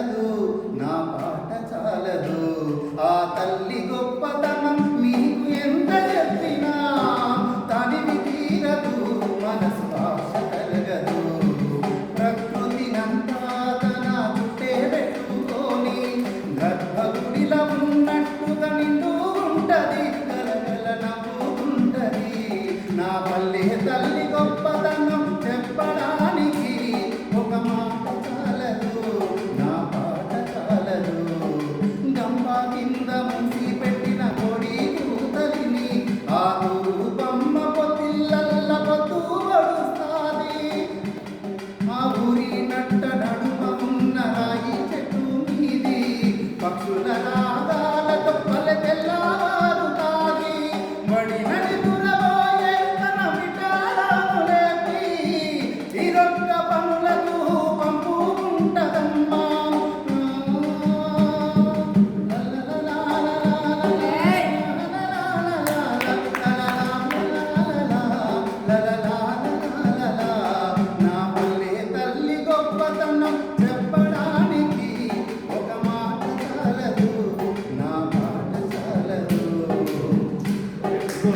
చాలదు నా పాట చాలదు. ఆ తల్లి గొప్పతనం మీకు ఎంత చెప్పినా తనివి తీరదు మనసు భాష కలగదు. ప్రకృతినంతా తన చుట్టే పెట్టుకొని గర్భగుడిలో ఉన్నట్టు నిండు ఉంటది గలగల నవ్వుకుంటది. నా పల్లె తల్లి గొప్పతనం పక్షుల రాగాలతో పలకెల్లారుతాది మడి నడి దురబోయే తన విటాలను లేపి ఇరొక్క పనులకు పంపు ఉంటదమ్మా